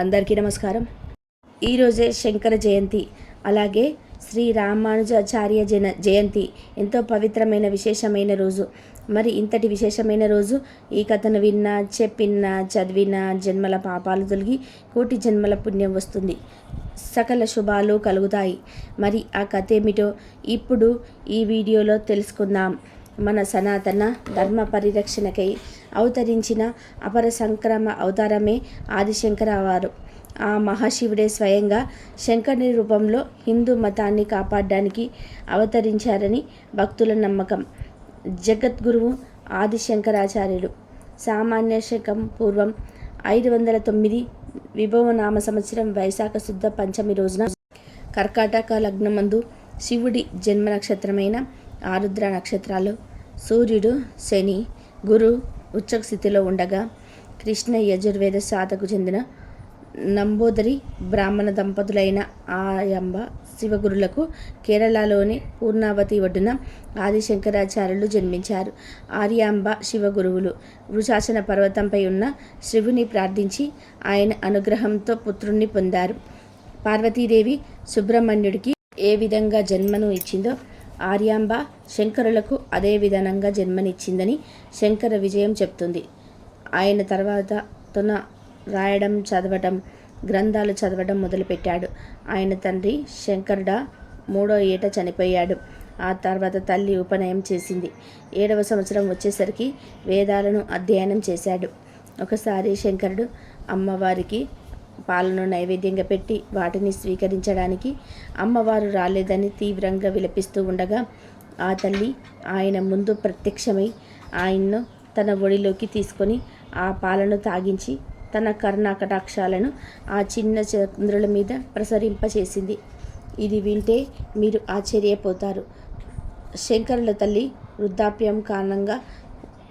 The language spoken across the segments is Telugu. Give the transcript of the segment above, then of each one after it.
అందరికీ నమస్కారం. ఈరోజే శంకర జయంతి అలాగే శ్రీ రామానుజాచార్య జన జయంతి. ఎంతో పవిత్రమైన విశేషమైన రోజు. మరి ఇంతటి విశేషమైన రోజు ఈ కథను విన్నా చెప్పినా చదివిన జన్మల పాపాలు తొలగి కోటి జన్మల పుణ్యం వస్తుంది. సకల శుభాలు కలుగుతాయి. మరి ఆ కథ ఏమిటో ఇప్పుడు ఈ వీడియోలో తెలుసుకుందాం. మన సనాతన ధర్మ పరిరక్షణకై అవతరించిన అపర సంక్రమ అవతారమే ఆదిశంకర వారు ఆ మహాశివుడే స్వయంగా శంకరుని రూపంలో హిందూ మతాన్ని కాపాడడానికి అవతరించారని భక్తుల నమ్మకం. జగద్గురువు ఆదిశంకరాచార్యుడు సామాన్య శకం పూర్వం ఐదు వందల తొమ్మిది విభవనామ సంవత్సరం వైశాఖ శుద్ధ పంచమి రోజున కర్కాటక లగ్నమందు శివుడి జన్మ నక్షత్రమైన ఆరుద్ర నక్షత్రాలు. సూర్యుడు శని గురు ఉచ్చక స్థితిలో ఉండగా కృష్ణ యజుర్వేద శాతకు చెందిన నంబోదరి బ్రాహ్మణ దంపతులైన ఆయంబ శివగురులకు కేరళలోని పూర్ణావతి ఒడ్డున ఆదిశంకరాచార్యులు జన్మించారు. ఆర్యాంబ శివగురువులు వృషాసన పర్వతంపై ఉన్న శివుని ప్రార్థించి ఆయన అనుగ్రహంతో పుత్రుణ్ణి పొందారు. పార్వతీదేవి సుబ్రహ్మణ్యుడికి ఏ విధంగా జన్మను ఇచ్చిందో ఆర్యాంబ శంకరులకు అదే విధానంగా జన్మనిచ్చిందని శంకర విజయం చెప్తుంది. ఆయన తర్వాత తన రాయడం చదవటం గ్రంథాలు చదవడం మొదలుపెట్టాడు. ఆయన తండ్రి శంకరుడ మూడో ఏట చనిపోయాడు. ఆ తర్వాత తల్లి ఉపనయం చేసింది. ఏడవ సంవత్సరం వచ్చేసరికి వేదాలను అధ్యయనం చేశాడు. ఒకసారి శంకరుడు అమ్మవారికి పాలను నైవేద్యంగా పెట్టి వాటిని స్వీకరించడానికి అమ్మవారు రాలేదని తీవ్రంగా విలపిస్తూ ఉండగా ఆ తల్లి ఆయన ముందు ప్రత్యక్షమై ఆయన్ను తన ఒడిలోకి తీసుకొని ఆ పాలను తాగించి తన కర్ణాకటాక్షాలను ఆ చిన్న చంద్రుల మీద ప్రసరింపచేసింది. ఇది వింటే మీరు ఆశ్చర్యపోతారు. శంకరుల తల్లి వృద్ధాప్యం కారణంగా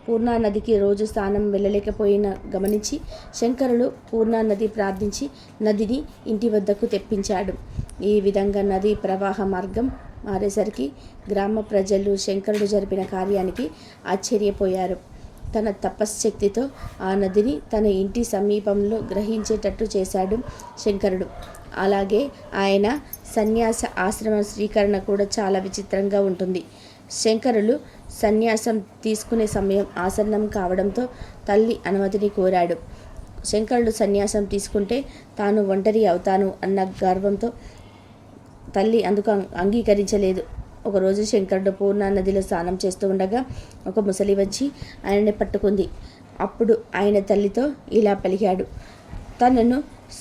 పూర్ణానదికి రోజు స్నానం వెళ్ళలేకపోయిన గమనించి శంకరులు పూర్ణానది ప్రార్థించి నదిని ఇంటి వద్దకు తెప్పించాడు. ఈ విధంగా నది ప్రవాహ మార్గం మారేసరికి గ్రామ ప్రజలు శంకరుడు జరిపిన కార్యానికి ఆశ్చర్యపోయారు. తన తపశ్శక్తితో ఆ నదిని తన ఇంటి సమీపంలో గ్రహించేటట్టు చేశాడు శంకరుడు. అలాగే ఆయన సన్యాస ఆశ్రమ స్వీకరణ కూడా చాలా విచిత్రంగా ఉంటుంది. శంకరులు సన్యాసం తీసుకునే సమయం ఆసన్నం కావడంతో తల్లి అనుమతిని కోరాడు. శంకరుడు సన్యాసం తీసుకుంటే తాను ఒంటరి అవుతాను అన్న గర్వంతో తల్లి అందుకు అంగీకరించలేదు. ఒకరోజు శంకరుడు పూర్ణ నదిలో స్నానం చేస్తూ ఉండగా ఒక ముసలి వచ్చి ఆయనని పట్టుకుంది. అప్పుడు ఆయన తల్లితో ఇలా పలికాడు. తనను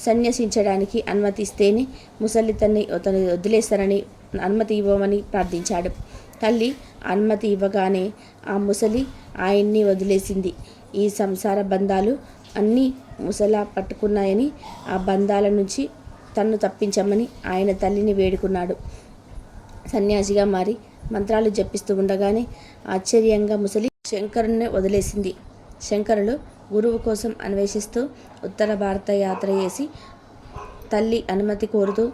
సన్యసించడానికి అనుమతిస్తేనే ముసలి తన్ని తను వదిలేస్తానని అనుమతి ఇవ్వమని ప్రార్థించాడు. తల్లి అనుమతి ఇవ్వగానే ఆ ముసలి ఆయన్ని వదిలేసింది. ఈ సంసార బంధాలు అన్నీ ముసలా పట్టుకున్నాయని ఆ బంధాల నుంచి తన్ను తప్పించమని ఆయన తల్లిని వేడుకున్నాడు. సన్యాసిగా మారి మంత్రాలు జపిస్తూ ఉండగానే ఆశ్చర్యంగా ముసలి శంకరుని వదిలేసింది. శంకరులు గురువు కోసం అన్వేషిస్తూ ఉత్తర భారత యాత్ర చేసి తల్లి అనుమతి కోరుతూ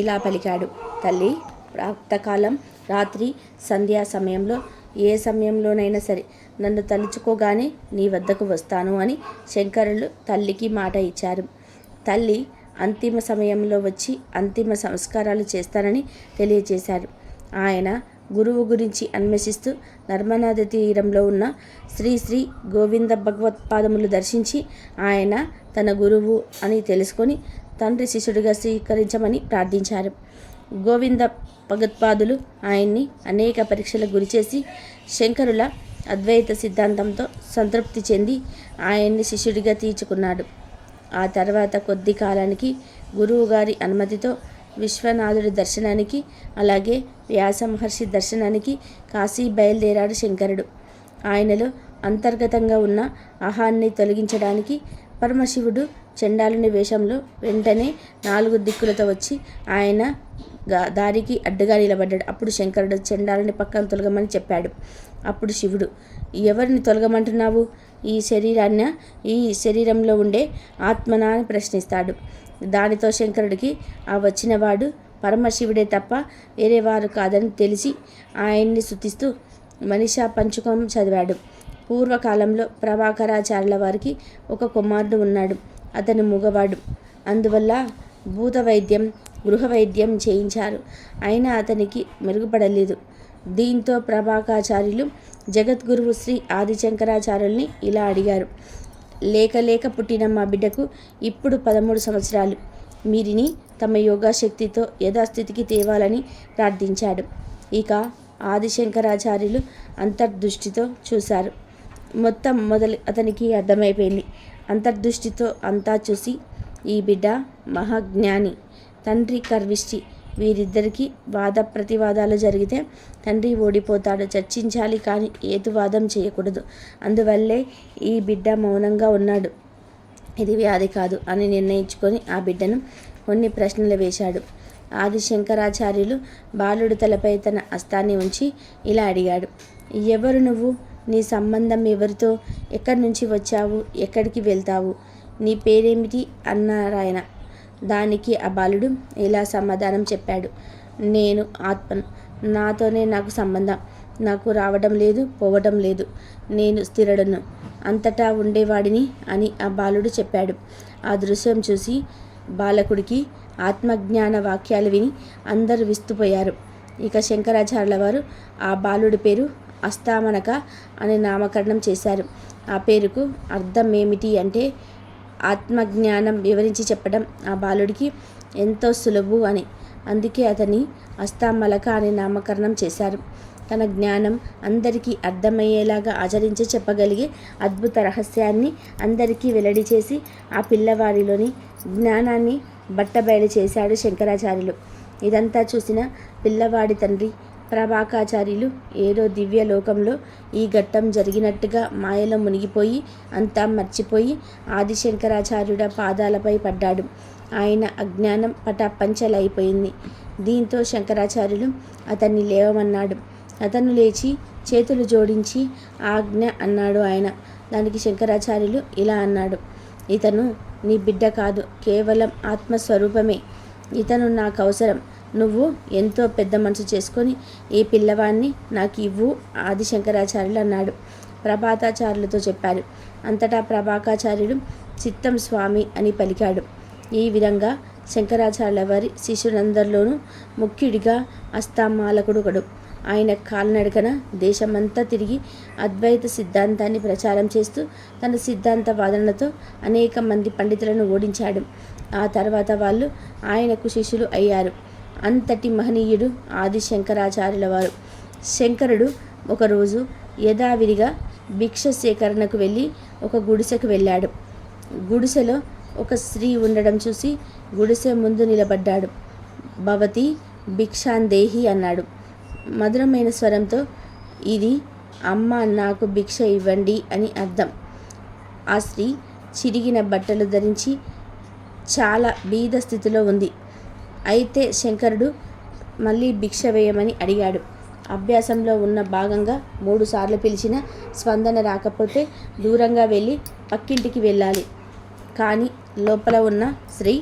ఇలా పలికాడు. తల్లి ప్రాప్తకాలం రాత్రి సంధ్యా సమయంలో ఏ సమయంలోనైనా సరే నన్ను తలుచుకోగానే నీ వద్దకు వస్తాను అని శంకరులు తల్లికి మాట ఇచ్చారు. తల్లి అంతిమ సమయంలో వచ్చి అంతిమ సంస్కారాలు చేస్తానని తెలియజేశారు. ఆయన గురువు గురించి అన్వేషిస్తూ నర్మనాథ తీరంలో ఉన్న శ్రీ శ్రీ గోవింద భగవత్పాదములు దర్శించి ఆయన తన గురువు అని తెలుసుకొని తండ్రి శిష్యుడిగా స్వీకరించమని ప్రార్థించారు. గోవింద భగత్పాదులు ఆయన్ని అనేక పరీక్షలకు గురిచేసి శంకరుల అద్వైత సిద్ధాంతంతో సంతృప్తి చెంది ఆయన్ని శిష్యుడిగా తీర్చుకున్నాడు. ఆ తర్వాత కొద్ది కాలానికి గురువుగారి అనుమతితో విశ్వనాథుడి దర్శనానికి అలాగే వ్యాస మహర్షి దర్శనానికి కాశీ బయలుదేరాడు శంకరుడు. ఆయనలో అంతర్గతంగా ఉన్న అహాన్ని తొలగించడానికి పరమశివుడు చండాలుని వేషంలో వెంటనే నాలుగు దిక్కులతో వచ్చి ఆయన దారికి అడ్డుగా నిలబడ్డాడు. అప్పుడు శంకరుడు చెండాలని పక్కన తొలగమని చెప్పాడు. అప్పుడు శివుడు ఎవరిని తొలగమంటున్నావు? ఈ శరీరాన్న ఈ శరీరంలో ఉండే ఆత్మనా అని ప్రశ్నిస్తాడు. దానితో శంకరుడికి ఆ వచ్చినవాడు పరమశివుడే తప్ప వేరేవారు కాదని తెలిసి ఆయన్ని శుతిస్తూ మనిషా పంచుకం చదివాడు. పూర్వకాలంలో ప్రభాకరాచార్యుల వారికి ఒక కుమారుడు ఉన్నాడు. అతను మగవాడు. అందువల్ల భూత వైద్యం గృహ వైద్యం చేయించారు. అయినా అతనికి మెరుగుపడలేదు. దీంతో ప్రభాకాచార్యులు జగద్గురువు శ్రీ ఆదిశంకరాచార్యుల్ని ఇలా అడిగారు. లేక లేక పుట్టిన మా బిడ్డకు ఇప్పుడు పదమూడు సంవత్సరాలు. మీరిని తమ యోగాశక్తితో యథాస్థితికి తేవాలని ప్రార్థించాడు. ఇక ఆదిశంకరాచార్యులు అంతర్దృష్టితో చూశారు. మొత్తం మొదలు అతనికి అర్థమైపోయింది. అంతర్దృష్టితో అంతా చూసి ఈ బిడ్డ మహాజ్ఞాని. తండ్రి కర్విష్టి. వీరిద్దరికీ వాద ప్రతివాదాలు జరిగితే తండ్రి ఓడిపోతాడు. చర్చించాలి కానీ ఏతువాదం చేయకూడదు. అందువల్లే ఈ బిడ్డ మౌనంగా ఉన్నాడు. ఇది వ్యాధి కాదు అని నిర్ణయించుకొని ఆ బిడ్డను కొన్ని ప్రశ్నలు వేశాడు. ఆది శంకరాచార్యులు బాలుడు తలపై తన అస్తాన్ని ఉంచి ఇలా అడిగాడు. ఎవరు నువ్వు? నీ సంబంధం ఎవరితో? ఎక్కడి నుంచి వచ్చావు? ఎక్కడికి వెళ్తావు? నీ పేరేమిటి? అన్నారాయన. దానికి ఆ బాలుడు ఇలా సమాధానం చెప్పాడు? నేను ఆత్మను. నాతోనే నాకు సంబంధం. నాకు రావడం లేదు పోవడం లేదు. నేను స్థిరడను. అంతటా ఉండేవాడిని అని ఆ బాలుడు చెప్పాడు. ఆ దృశ్యం చూసి బాలకుడికి ఆత్మజ్ఞాన వాక్యాలు విని అందరూ విస్తుపోయారు. ఇక శంకరాచార్యుల వారు ఆ బాలుడి పేరు అస్తామనక అని నామకరణం చేశారు. ఆ పేరుకు అర్థం ఏమిటి అంటే ఆత్మజ్ఞానం వివరించి చెప్పడం ఆ బాలుడికి ఎంతో సులభు అని. అందుకే అతని అస్తామలక అని నామకరణం చేశారు. తన జ్ఞానం అందరికీ అర్థమయ్యేలాగా ఆచరించి చెప్పగలిగే అద్భుత రహస్యాన్ని అందరికీ వెల్లడి చేసి ఆ పిల్లవాడిలోని జ్ఞానాన్ని బట్టబయలు చేశాడు శంకరాచార్యులు. ఇదంతా చూసిన పిల్లవాడి తండ్రి ప్రభాకాచార్యులు ఏదో దివ్య లోకంలో ఈ ఘట్టం జరిగినట్టుగా మాయలో మునిగిపోయి అంతా మర్చిపోయి ఆదిశంకరాచార్యుడ పాదాలపై పడ్డాడు. ఆయన అజ్ఞానం పటాపంచలైపోయింది దీంతో శంకరాచార్యులు అతన్ని లేవమన్నాడు. అతను లేచి చేతులు జోడించి ఆజ్ఞ అన్నాడు ఆయన. దానికి శంకరాచార్యులు ఇలా అన్నాడు. ఇతను నీ బిడ్డ కాదు కేవలం ఆత్మస్వరూపమే. ఇతను నాకు అవసరం. నువ్వు ఎంతో పెద్ద మనసు చేసుకొని ఈ పిల్లవాడిని నాకు ఇవ్వు ఆది శంకరాచార్యులు అన్నాడు. ప్రభాతాచార్యులతో చెప్పారు అంతటా ప్రభాకాచార్యుడు చిత్తం స్వామి అని పలికాడు. ఈ విధంగా శంకరాచార్యుల వారి శిష్యులందరిలోనూ ముఖ్యుడిగా అస్తామాలకుడుగడు ఆయన కాలినడకన దేశమంతా తిరిగి అద్వైత సిద్ధాంతాన్ని ప్రచారం చేస్తూ తన సిద్ధాంత వాదనలతో అనేక మంది పండితులను ఓడించాడు. ఆ తర్వాత వాళ్ళు ఆయనకు శిష్యులు అయ్యారు. అంతటి మహనీయుడు ఆది శంకరాచార్యుల వారు శంకరుడు ఒకరోజు యథావిధిగా భిక్ష సేకరణకు వెళ్ళి ఒక గుడిసెకు వెళ్ళాడు. గుడిసెలో ఒక స్త్రీ ఉండడం చూసి గుడిసె ముందు నిలబడ్డాడు. భవతి భిక్షాందేహి అన్నాడు. మధురమైన స్వరంతో ఇది అమ్మ నాకు భిక్ష ఇవ్వండి అని అర్థం. ఆ స్త్రీ చిరిగిన బట్టలు ధరించి చాలా బీద స్థితిలో ఉంది. అయితే శంకరుడు మళ్ళీ భిక్ష వేయమని అడిగాడు. అభ్యాసంలో ఉన్న భాగంగా మూడుసార్లు పిలిచిన స్పందన రాకపోతే దూరంగా వెళ్ళి పక్కింటికి వెళ్ళాలి. కానీ లోపల ఉన్న స్త్రీ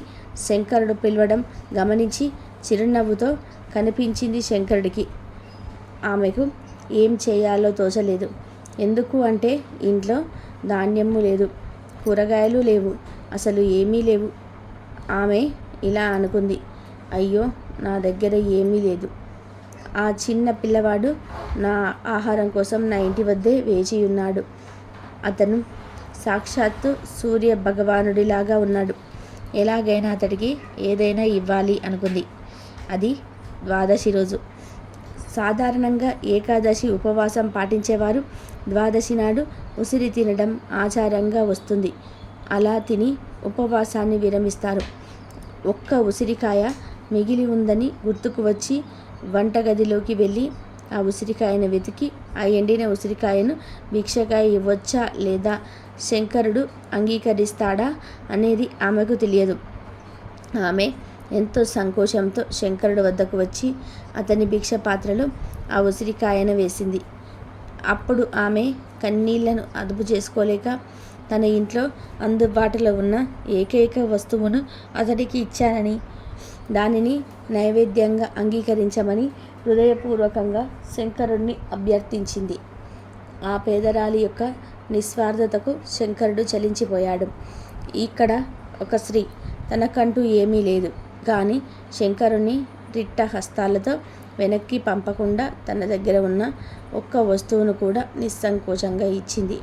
శంకరుడు పిలవడం గమనించి చిరునవ్వుతో కనిపించింది శంకరుడికి. ఆమెకు ఏం చేయాలో తోచలేదు. ఎందుకు అంటే ఇంట్లో ధాన్యము లేదు కూరగాయలు లేవు అసలు ఏమీ లేవు. ఆమె ఇలా అనుకుంది. అయ్యో నా దగ్గర ఏమీ లేదు. ఆ చిన్న పిల్లవాడు నా ఆహారం కోసం నా ఇంటి వద్దే వేచి ఉన్నాడు. అతను సాక్షాత్తు సూర్య భగవానుడిలాగా ఉన్నాడు. ఎలాగైనా అతడికి ఏదైనా ఇవ్వాలి అనుకుంది. అది ద్వాదశి రోజు. సాధారణంగా ఏకాదశి ఉపవాసం పాటించేవారు ద్వాదశి నాడు ఉసిరి తినడం ఆచారంగా వస్తుంది. అలా తిని ఉపవాసాన్ని విరమిస్తారు. ఒక్క ఉసిరికాయ మిగిలి ఉందని గుర్తుకు వచ్చి వంటగదిలోకి వెళ్ళి ఆ ఉసిరికాయను వెతికి ఆ ఎండిన ఉసిరికాయను భిక్షకాయ ఇవ్వచ్చా లేదా? శంకరుడు అంగీకరిస్తాడా? అనేది ఆమెకు తెలియదు. ఆమె ఎంతో సంకోచంతో శంకరుడు వద్దకు వచ్చి అతని భిక్ష పాత్రలో ఆ ఉసిరికాయను వేసింది. అప్పుడు ఆమె కన్నీళ్ళను అదుపు చేసుకోలేక తన ఇంట్లో అందుబాటులో ఉన్న ఏకైక వస్తువును అతడికి ఇచ్చానని దానిని నైవేద్యంగా అంగీకరించమని హృదయపూర్వకంగా శంకరుణ్ణి అభ్యర్థించింది. ఆ పేదరాలి యొక్క నిస్వార్థతకు శంకరుడు చలించిపోయాడు. ఇక్కడ ఒక స్త్రీ తనకంటూ ఏమీ లేదు. కానీ శంకరుణ్ణి రిట్ట హస్తాలతో వెనక్కి పంపకుండా తన దగ్గర ఉన్న ఒక్క వస్తువును కూడా నిస్సంకోచంగా ఇచ్చింది.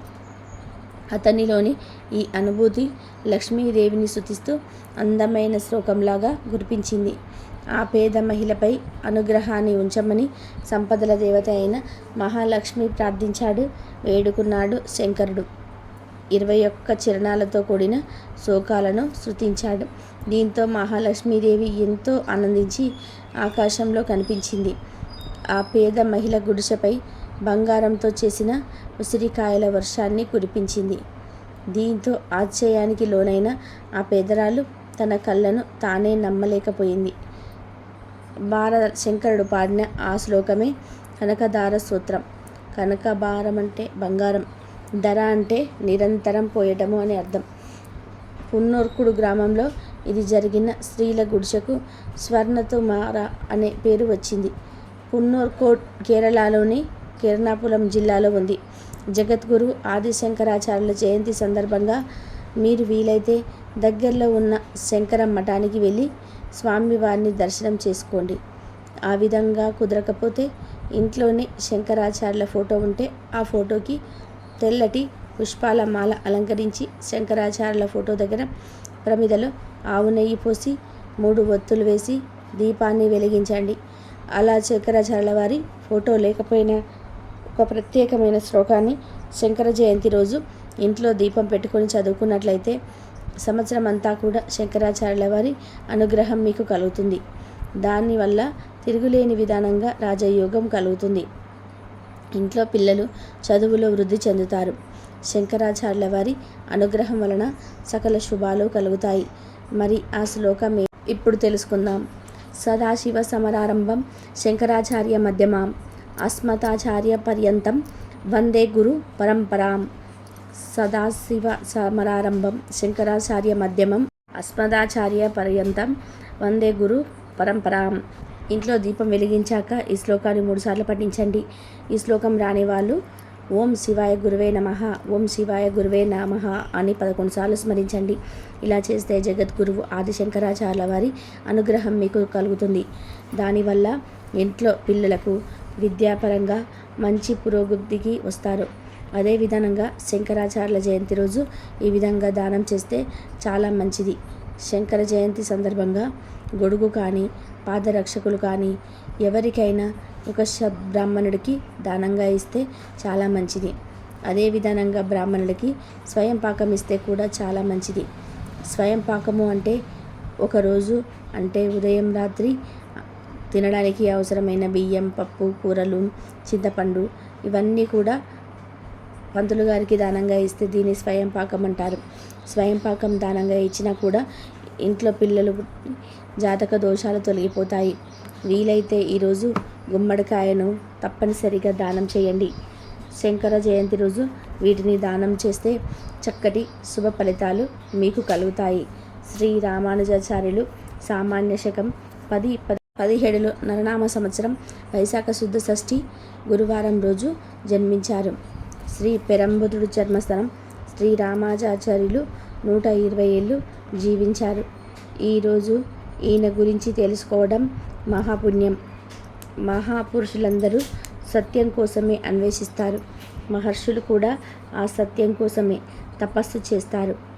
అతనిలోని ఈ అనుభూతి లక్ష్మీదేవిని శుతిస్తూ అందమైన శ్లోకంలాగా గురిపించింది. ఆ పేద మహిళపై అనుగ్రహాన్ని ఉంచమని సంపదల దేవత అయిన మహాలక్ష్మి ప్రార్థించాడు వేడుకున్నాడు శంకరుడు. ఇరవై ఒక్క చరణాలతో కూడిన శోకాలను శృతించాడు దీంతో మహాలక్ష్మీదేవి ఎంతో ఆనందించి ఆకాశంలో కనిపించింది. ఆ పేద మహిళ గుడిసెపై బంగారంతో చేసిన ఉసిరికాయల వర్షాన్ని కురిపించింది. దీంతో ఆశ్చర్యానికి లోనైన ఆ పేదరాలు తన కళ్ళను తానే నమ్మలేకపోయింది. భారత శంకరుడు పాడిన ఆ శ్లోకమే కనకధార సూత్రం. కనకభారం అంటే బంగారం ధర అంటే నిరంతరం పోయటము అని అర్థం. పున్నోర్కుడు గ్రామంలో ఇది జరిగిన స్త్రీల గుడిసెకు స్వర్ణతుమార అనే పేరు వచ్చింది. పున్నోర్కోట్ కేరళలోని కిరణాపురం జిల్లాలో ఉంది. జగద్గురు ఆదిశంకరాచార్యుల జయంతి సందర్భంగా మీరు వీలైతే దగ్గరలో ఉన్న శంకర మఠానికి వెళ్ళి స్వామివారిని దర్శనం చేసుకోండి. ఆ విధంగా కుదరకపోతే ఇంట్లోనే శంకరాచార్యుల ఫోటో ఉంటే ఆ ఫోటోకి తెల్లటి పుష్పాల మాల అలంకరించి శంకరాచార్యుల ఫోటో దగ్గర ప్రమిదలో ఆవు నెయ్యి పోసి మూడు ఒత్తులు వేసి దీపాన్ని వెలిగించండి. అలా శంకరాచార్యుల వారి ఫోటో లేకపోయినా ఒక ప్రత్యేకమైన శ్లోకాన్ని శంకర జయంతి రోజు ఇంట్లో దీపం పెట్టుకొని చదువుకున్నట్లయితే సంవత్సరం అంతా కూడా శంకరాచార్యుల వారి అనుగ్రహం మీకు కలుగుతుంది. దానివల్ల తిరుగులేని విధానంగా రాజయోగం కలుగుతుంది. ఇంట్లో పిల్లలు చదువులో వృద్ధి చెందుతారు. శంకరాచార్యుల వారి అనుగ్రహం వలన సకల శుభాలు కలుగుతాయి. మరి ఆ శ్లోకం ఇప్పుడు తెలుసుకుందాం. సదాశివ సమరారంభం శంకరాచార్య మధ్యమాం? అస్మతాచార్య పర్యంతం వందే గురు పరంపరాం. సదాశివ సమరారంభం శంకరాచార్య మధ్యమం అస్మదాచార్య పర్యంతం వందే గురు పరంపరాం. ఇంట్లో దీపం వెలిగించాక ఈ శ్లోకాన్ని మూడుసార్లు పఠించండి. ఈ శ్లోకం రాని వాళ్ళు ఓం శివాయ గురువే నమ ఓం శివాయ గురువే నమ అని పదకొండు సార్లు స్మరించండి. ఇలా చేస్తే జగద్గురువు ఆదిశంకరాచార్యుల వారి అనుగ్రహం మీకు కలుగుతుంది. దానివల్ల ఇంట్లో పిల్లలకు విద్యాపరంగా మంచి పురోగతికి వస్తారు. అదే విధంగా శంకరాచార్యుల జయంతి రోజు ఈ విధంగా దానం చేస్తే చాలా మంచిది. శంకర జయంతి సందర్భంగా గొడుగు కానీ పాదరక్షకులు కానీ ఎవరికైనా ఒక బ్రాహ్మణుడికి దానంగా ఇస్తే చాలా మంచిది. అదే విధంగా బ్రాహ్మణుడికి స్వయం పాకం ఇస్తే కూడా చాలా మంచిది. స్వయం పాకము అంటే ఒకరోజు అంటే ఉదయం రాత్రి తినడానికి అవసరమైన బియ్యం పప్పు కూరలు చింతపండు ఇవన్నీ కూడా పంతులు గారికి దానంగా ఇస్తే దీన్ని స్వయం పాకం అంటారు. స్వయం పాకం దానంగా ఇచ్చినా కూడా ఇంట్లో పిల్లలు జాతక దోషాలు తొలగిపోతాయి. వీలైతే ఈరోజు గుమ్మడికాయను తప్పనిసరిగా దానం చేయండి. శంకర జయంతి రోజు వీటిని దానం చేస్తే చక్కటి శుభ ఫలితాలు మీకు కలుగుతాయి. శ్రీ రామానుజాచార్యులు సామాన్య శకం పది పది పదిహేడులో నరనామ సంవత్సరం వైశాఖ శుద్ధ షష్ఠి గురువారం రోజు జన్మించారు. శ్రీ పెరంబుదుడు జన్మస్థలం శ్రీ రామాజాచార్యులు నూట ఇరవై ఏళ్ళు జీవించారు. ఈరోజు ఈయన గురించి తెలుసుకోవడం మహాపుణ్యం. మహాపురుషులందరూ సత్యం కోసమే అన్వేషిస్తారు. మహర్షులు కూడా ఆ సత్యం కోసమే తపస్సు చేస్తారు.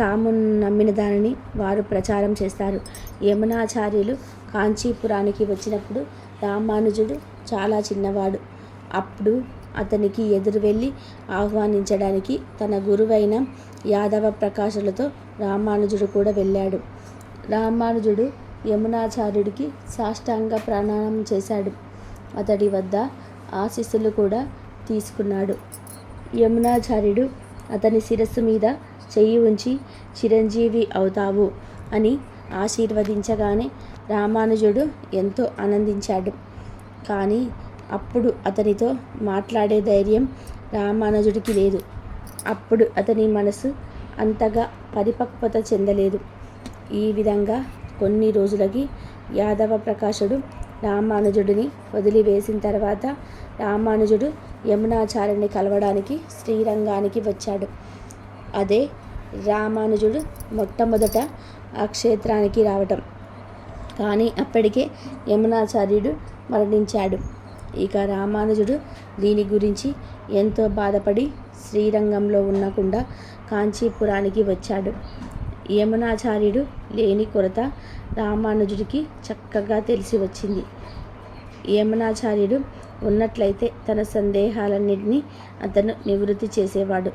తాము నమ్మిన దానిని వారు ప్రచారం చేస్తారు. యమునాచార్యులు కాంచీపురానికి వచ్చినప్పుడు రామానుజుడు చాలా చిన్నవాడు. అప్పుడు అతనికి ఎదురు వెళ్ళి ఆహ్వానించడానికి తన గురువైన యాదవ ప్రకాశులతో రామానుజుడు కూడా వెళ్ళాడు. రామానుజుడు యమునాచార్యుడికి సాష్టాంగ ప్రణామం చేశాడు. అతడి వద్ద ఆశీస్సులు కూడా తీసుకున్నాడు. యమునాచార్యుడు అతని శిరస్సు మీద చెయ్యి ఉంచి చిరంజీవి అవుతావు అని ఆశీర్వదించగానే రామానుజుడు ఎంతో ఆనందించాడు. కానీ అప్పుడు అతనితో మాట్లాడే ధైర్యం రామానుజుడికి లేదు. అప్పుడు అతని మనసు అంతగా పరిపక్వత చెందలేదు. ఈ విధంగా కొన్ని రోజులకి యాదవ ప్రకాశుడు రామానుజుడిని వదిలివేసిన తర్వాత రామానుజుడు యమునాచార్యుని కలవడానికి శ్రీరంగానికి వచ్చాడు. అదే రామానుజుడు మొట్టమొదట ఆ క్షేత్రానికి రావటం. కానీ అప్పటికే యమునాచార్యుడు మరణించాడు. ఇక రామానుజుడు దీని గురించి ఎంతో బాధపడి శ్రీరంగంలో ఉండకుండా కాంచీపురానికి వచ్చాడు. యమునాచార్యుడు లేని కొరత రామానుజుడికి చక్కగా తెలిసి వచ్చింది. యమునాచార్యుడు ఉన్నట్లయితే తన సందేహాలన్నింటినీ అతను నివృత్తి చేసేవాడు.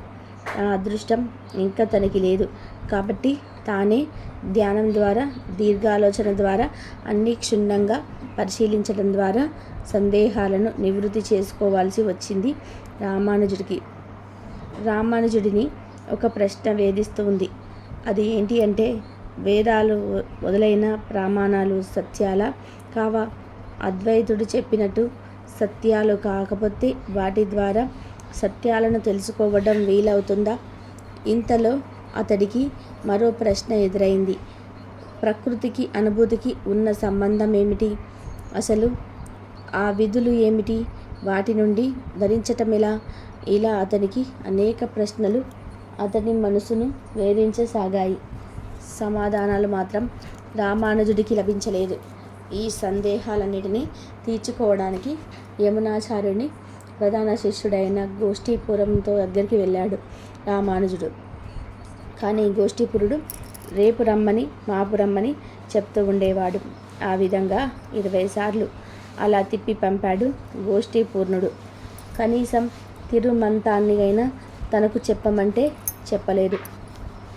ఆ అదృష్టం ఇంకా తనకి లేదు. కాబట్టి తానే ధ్యానం ద్వారా దీర్ఘాలోచన ద్వారా అన్ని క్షుణ్ణంగా పరిశీలించడం ద్వారా సందేహాలను నివృత్తి చేసుకోవాల్సి వచ్చింది రామానుజుడికి. రామానుజుడిని ఒక ప్రశ్న వేధిస్తూ ఉంది. అది ఏంటి అంటే వేదాలు మొదలైన ప్రమాణాలు సత్యాల? కావా అద్వైతుడు చెప్పినట్టు సత్యాలు కాకపోతే వాటి ద్వారా సత్యాలను తెలుసుకోవడం వీలవుతుందా? ఇంతలో అతడికి మరో ప్రశ్న ఎదురైంది. ప్రకృతికి అనుభూతికి ఉన్న సంబంధం ఏమిటి అసలు ఆ విధులు ఏమిటి? వాటి నుండి ధరించటం ఎలా? ఇలా అతనికి అనేక ప్రశ్నలు అతని మనసును వేధించసాగాయి. సమాధానాలు మాత్రం రామానుజుడికి లభించలేదు. ఈ సందేహాలన్నిటినీ తీర్చుకోవడానికి యమునాచార్యుని ప్రధాన శిష్యుడైన గోష్ఠీపురంతో దగ్గరికి వెళ్ళాడు రామానుజుడు. కానీ గోష్ఠీపురుడు రేపు రమ్మని మాపు రమ్మని చెప్తూ ఉండేవాడు. ఆ విధంగా ఇరవై సార్లు అలా తిప్పి పంపాడు గోష్ఠీపూర్ణుడు. కనీసం తిరుమంతాన్నిగైనా తనకు చెప్పమంటే చెప్పలేదు.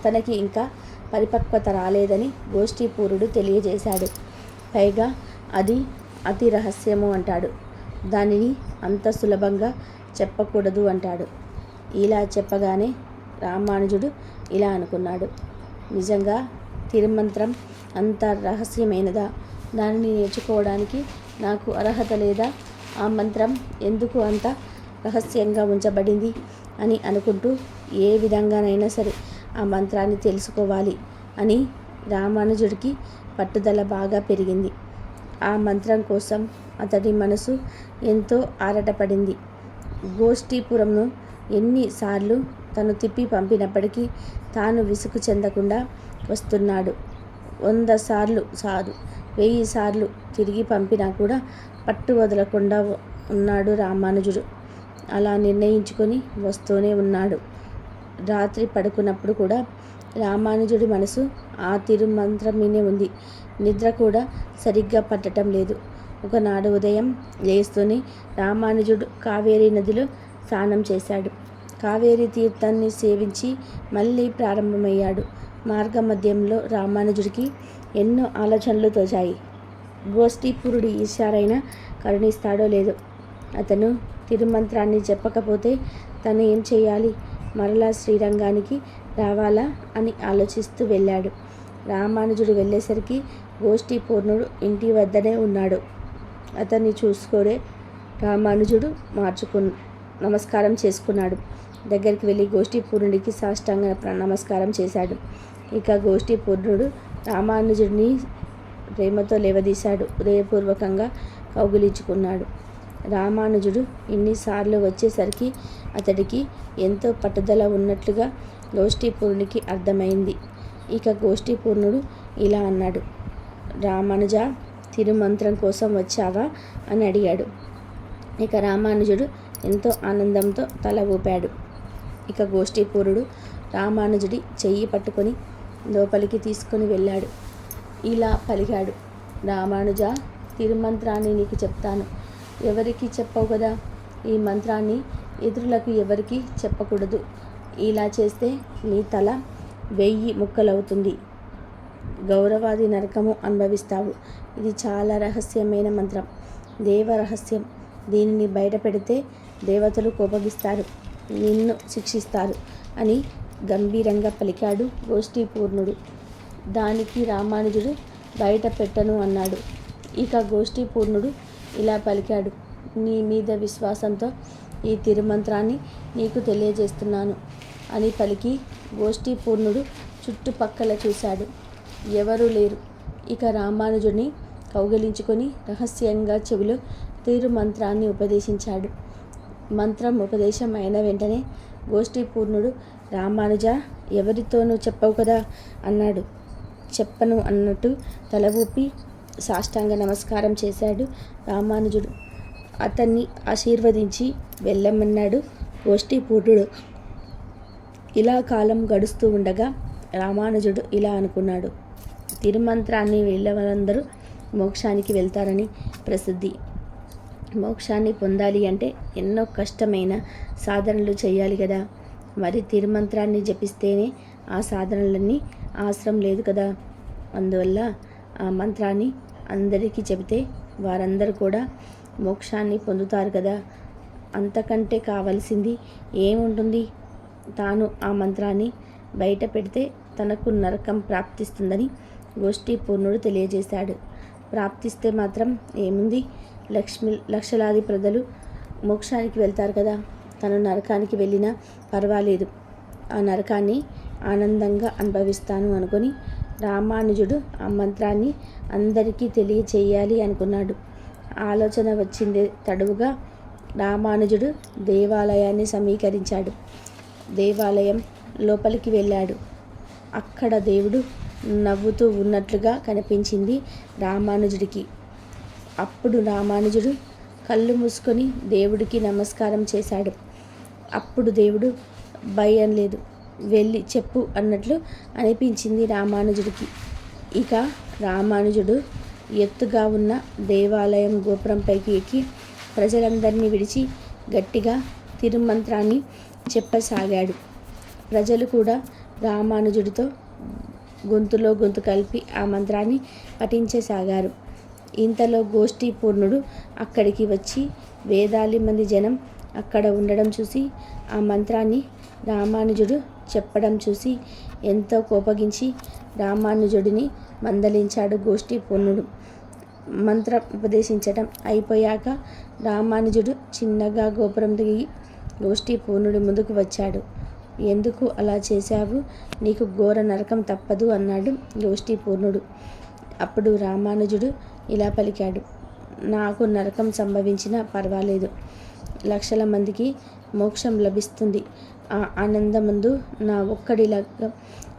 తనకి ఇంకా పరిపక్వత రాలేదని గోష్ఠీపూరుడు తెలియజేశాడు. పైగా అది అతి రహస్యము అంటాడు. దానిని అంత సులభంగా చెప్పకూడదు అంటాడు. ఇలా చెప్పగానే రామానుజుడు ఇలా అనుకున్నాడు. నిజంగా తిరుమంత్రం అంత రహస్యమైనదా? దానిని నేర్చుకోవడానికి నాకు అర్హత లేదా? ఆ మంత్రం ఎందుకు అంత రహస్యంగా ఉంచబడింది అని అనుకుంటూ ఏ విధంగానైనా సరే ఆ మంత్రాన్ని తెలుసుకోవాలి అని రామానుజుడికి పట్టుదల బాగా పెరిగింది. ఆ మంత్రం కోసం అతడి మనసు ఎంతో ఆరాటపడింది. గోష్ఠీపురంను ఎన్నిసార్లు తను తిప్పి పంపినప్పటికీ తాను విసుగు చెందకుండా వస్తున్నాడు. వంద సార్లు సారు వెయ్యి సార్లు తిరిగి పంపినా కూడా పట్టు వదలకుండా ఉన్నాడు రామానుజుడు. అలా నిర్ణయించుకొని వస్తూనే ఉన్నాడు. రాత్రి పడుకున్నప్పుడు కూడా రామానుజుడి మనసు ఆ తిరుమంత్రం మీనే ఉంది. నిద్ర కూడా సరిగ్గా పట్టడం లేదు. ఒకనాడు ఉదయం లేస్తూనే రామానుజుడు కావేరీ నదిలో స్నానం చేశాడు. కావేరీ తీర్థాన్ని సేవించి మళ్ళీ ప్రారంభమయ్యాడు. మార్గమధ్యంలో రామానుజుడికి ఎన్నో ఆలోచనలు తోచాయి. గోష్ఠీపురుడి ఈశారైన కరుణిస్తాడో లేదో? అతను తిరుమంత్రాన్ని చెప్పకపోతే తను ఏం చేయాలి? మరలా శ్రీరంగానికి రావాలా అని ఆలోచిస్తూ వెళ్ళాడు. రామానుజుడు వెళ్ళేసరికి గోష్ఠీ పూర్ణుడు ఇంటి వద్దనే ఉన్నాడు. అతన్ని చూసుకోడే రామానుజుడు మార్చుకు నమస్కారం చేసుకున్నాడు. దగ్గరికి వెళ్ళి గోష్ఠీ పూర్ణుడికి సాష్టాంగ నమస్కారం చేశాడు. ఇక గోష్ఠీ పూర్ణుడు రామానుజుడిని ప్రేమతో లేవదీశాడు. హృదయపూర్వకంగా కౌగిలించుకున్నాడు. రామానుజుడు ఇన్నిసార్లు వచ్చేసరికి అతడికి ఎంతో పట్టుదల ఉన్నట్లుగా గోష్ఠీపూర్ణుడికి అర్థమైంది. ఇక గోష్ఠీపూర్ణుడు ఇలా అన్నాడు. రామానుజ తిరుమంత్రం కోసం వచ్చావా? అని అడిగాడు. ఇక రామానుజుడు ఎంతో ఆనందంతో తల ఊపాడు. ఇక గోష్ఠీపూరుడు రామానుజుడి చెయ్యి పట్టుకొని లోపలికి తీసుకొని వెళ్ళాడు. ఇలా పలికాడు. రామానుజ తిరుమంత్రాన్ని నీకు చెప్తాను. ఎవరికి చెప్పవు కదా? ఈ మంత్రాన్ని ఇతరులకు ఎవరికి చెప్పకూడదు. ఇలా చేస్తే నీ తల వెయ్యి ముక్కలవుతుంది. గౌరవాది నరకము అనుభవిస్తావు. ఇది చాలా రహస్యమైన మంత్రం. దేవ రహస్యం. దీనిని బయటపెడితే దేవతలు కోపగిస్తారు. నిన్ను శిక్షిస్తారు అని గంభీరంగా పలికాడు గోష్ఠీపూర్ణుడు. దానికి రామానుజుడు బయట పెట్టను అన్నాడు. ఇక గోష్ఠీపూర్ణుడు ఇలా పలికాడు. నీ మీద విశ్వాసంతో ఈ తిరుమంత్రాన్ని నీకు తెలియజేస్తున్నాను అని పలికి గోష్ఠీపూర్ణుడు చుట్టుపక్కల చూశాడు. ఎవరూ లేరు. ఇక రామానుజుని కౌగలించుకొని రహస్యంగా చెవిలో తీరు మంత్రాన్ని ఉపదేశించాడు. మంత్రం ఉపదేశం అయిన వెంటనే గోష్ఠీపూర్ణుడు రామానుజ ఎవరితోనూ చెప్పవు కదా అన్నాడు. చెప్పను అన్నట్టు తల ఊపి సాష్టాంగ నమస్కారం చేశాడు రామానుజుడు. అతన్ని ఆశీర్వదించి వెళ్ళమన్నాడు గోష్ఠీపూర్ణుడు. ఇలా కాలం గడుస్తూ ఉండగా రామానుజుడు ఇలా అనుకున్నాడు. తిరుమంత్రాన్ని వెళ్ళవలందరూ మోక్షానికి వెళ్తారని ప్రసిద్ధి. మోక్షాన్ని పొందాలి అంటే ఎన్నో కష్టమైన సాధనలు చేయాలి కదా. మరి తిరుమంత్రాన్ని జపిస్తేనే ఆ సాధనలన్నీ అవసరం లేదు కదా. అందువల్ల ఆ మంత్రాన్ని అందరికీ చెబితే వారందరూ కూడా మోక్షాన్ని పొందుతారు కదా. అంతకంటే కావలసింది ఏముంటుంది? తాను ఆ మంత్రాన్ని బయట పెడితే తనకు నరకం ప్రాప్తిస్తుందని గోష్ఠీ పూర్ణుడు తెలియజేశాడు. ప్రాప్తిస్తే మాత్రం ఏముంది? లక్ష్మి లక్షలాది ప్రజలు మోక్షానికి వెళ్తారు కదా. తను నరకానికి వెళ్ళినా పర్వాలేదు. ఆ నరకాన్ని ఆనందంగా అనుభవిస్తాను అనుకొని రామానుజుడు ఆ మంత్రాన్ని అందరికీ తెలియచేయాలి అనుకున్నాడు. ఆలోచన వచ్చింది తడువుగా రామానుజుడు దేవాలయాన్ని సమీకరించాడు. దేవాలయం లోపలికి వెళ్ళాడు. అక్కడ దేవుడు నవ్వుతూ ఉన్నట్లుగా కనిపించింది రామానుజుడికి. అప్పుడు రామానుజుడు కళ్ళు మూసుకొని దేవుడికి నమస్కారం చేశాడు. అప్పుడు దేవుడు భయం లేదు వెళ్ళి చెప్పు అన్నట్లు అనిపించింది రామానుజుడికి. ఇక రామానుజుడు ఎత్తుగా ఉన్న దేవాలయం గోపురంపైకి ఎక్కి ప్రజలందరినీ విడిచి గట్టిగా తిరుమంత్రాన్ని చెప్పసాగాడు. ప్రజలు కూడా రామానుజుడితో గొంతులో గొంతు కలిపి ఆ మంత్రాన్ని పఠించసాగారు. ఇంతలో గోష్ఠీ పూర్ణుడు అక్కడికి వచ్చి వేదాలి మంది జనం అక్కడ ఉండడం చూసి ఆ మంత్రాన్ని రామానుజుడు చెప్పడం చూసి ఎంతో కోపగించి రామానుజుడిని మందలించాడు గోష్ఠీ పూర్ణుడు మంత్రం ఉపదేశించటం అయిపోయాక రామానుజుడు చిన్నగా గోపురం దిగి గోష్ఠీ పూర్ణుడి ముందుకు వచ్చాడు. ఎందుకు అలా చేశావు? నీకు ఘోర నరకం తప్పదు అన్నాడు గోష్ఠీ పూర్ణుడు అప్పుడు రామానుజుడు ఇలా పలికాడు. నాకు నరకం సంభవించినా పర్వాలేదు. లక్షల మందికి మోక్షం లభిస్తుంది. ఆ ఆనందమందు నా ఒక్కడిలా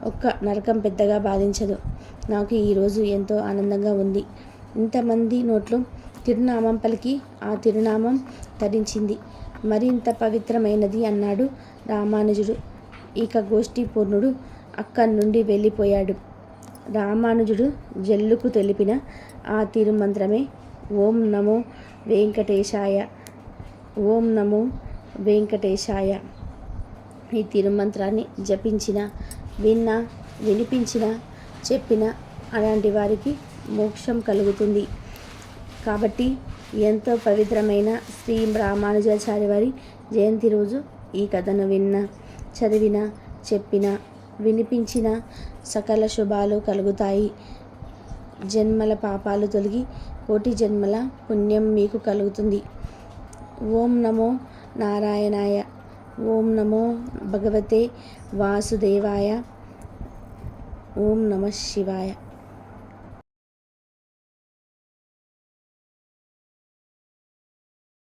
ఒక్క నరకం పెద్దగా బాధించదు. నాకు ఈరోజు ఎంతో ఆనందంగా ఉంది. ఇంతమంది నోట్లో తిరునామం పలికి ఆ తిరునామం ధరించింది మరింత పవిత్రమైనది అన్నాడు రామానుజుడు ఇక గోష్ఠీపూర్ణుడు అక్కడి నుండి వెళ్ళిపోయాడు. రామానుజుడు జల్లుకు తెలిపిన ఆ తిరుమంత్రమే ఓం నమో వెంకటేశాయ ఓం నమో వెంకటేశాయ ఈ తిరుమంత్రాన్ని జపించిన విన్న వినిపించిన చెప్పిన అలాంటి వారికి మోక్షం కలుగుతుంది. కాబట్టి ఎంతో పవిత్రమైన శ్రీ రామానుజాచార్య వారి జయంతి రోజు ఈ కథను విన్న చదివిన చెప్పిన వినిపించిన సకల శుభాలు కలుగుతాయి. జన్మల పాపాలు తొలగి కోటి జన్మల పుణ్యం మీకు కలుగుతుంది. ఓం నమో నారాయణాయ ఓం నమో భగవతే వాసుదేవాయ ఓం నమ శివాయ.